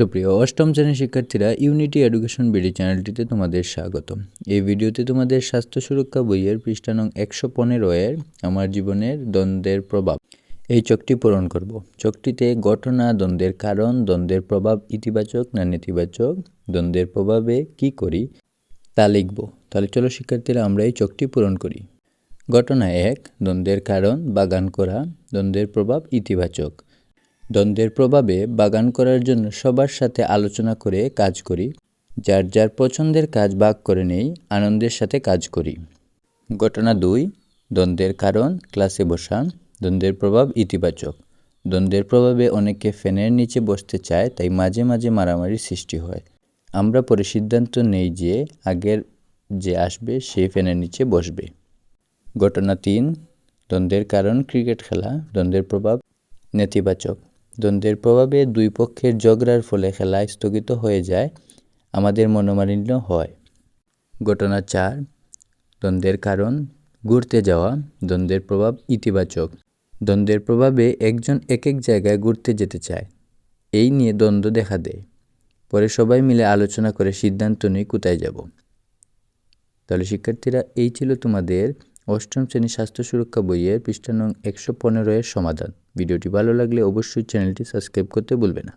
সুপ্রিয় অষ্টম শ্রেণির শিক্ষার্থীরা ইউনিটি এডুকেশন বিডি চ্যানেলটিতে তোমাদের স্বাগত এই ভিডিওতে তোমাদের স্বাস্থ্য সুরক্ষা বইয়ের পৃষ্ঠা নং একশো পনেরো এর আমার জীবনের দ্বন্দ্বের প্রভাব। এই চকটি পূরণ করব। চকটিতে ঘটনা, দ্বন্দ্বের কারণ, দ্বন্দ্বের প্রভাব, ইতিবাচক না নেতিবাচক, দ্বন্দ্বের প্রভাবে কি করি তা লিখব। তাহলে চলো শিক্ষার্থীরা আমরা এই চকটি পূরণ করি। ঘটনা এক, দ্বন্দ্বের কারণ, বাগান করা, দ্বন্দ্বের প্রভাব, ইতিবাচক। দ্বন্দ্বের প্রভাবে বাগান করার জন্য সবার সাথে আলোচনা করে কাজ করি, যার যার পছন্দের কাজ ভাগ করে নেই, আনন্দের সাথে কাজ করি। ঘটনা দুই, দ্বন্দ্বের কারণ, ক্লাসে বসা, দ্বন্দ্বের প্রভাব ইতিবাচক। দ্বন্দ্বের প্রভাবে অনেকে ফ্যানের নিচে বসতে চায়, তাই মাঝে মাঝে মারামারি সৃষ্টি হয়। আমরা পরে সিদ্ধান্ত নেই যে আগের যে আসবে, সে ফ্যানের নিচে বসবে। ঘটনা তিন, দ্বন্দ্বের কারণ, ক্রিকেট খেলা, দ্বন্দ্বের প্রভাব নেতিবাচক। দ্বন্দ্বের প্রভাবে দুই পক্ষের ঝগড়ার ফলে খেলা স্থগিত হয়ে যায়, আমাদের মনোমালিন্য হয়। ঘটনা চার, দ্বন্দ্বের কারণ, ঘুরতে যাওয়া, দ্বন্দ্বের প্রভাব ইতিবাচক। দ্বন্দ্বের প্রভাবে একজন এক এক জায়গায় ঘুরতে যেতে চায়, এই নিয়ে দ্বন্দ্ব দেখা দেয়। পরে সবাই মিলে আলোচনা করে সিদ্ধান্ত নিয়ে কোথায় যাব। তাহলে শিক্ষার্থীরা, এই ছিল তোমাদের অষ্টম শ্রেণি স্বাস্থ্য সুরক্ষা বইয়ের পৃষ্ঠা নং একশো পনেরো এর সমাধান। ভিডিওটি ভালো লাগলে অবশ্যই চ্যানেলটি সাবস্ক্রাইব করতে ভুলবে না।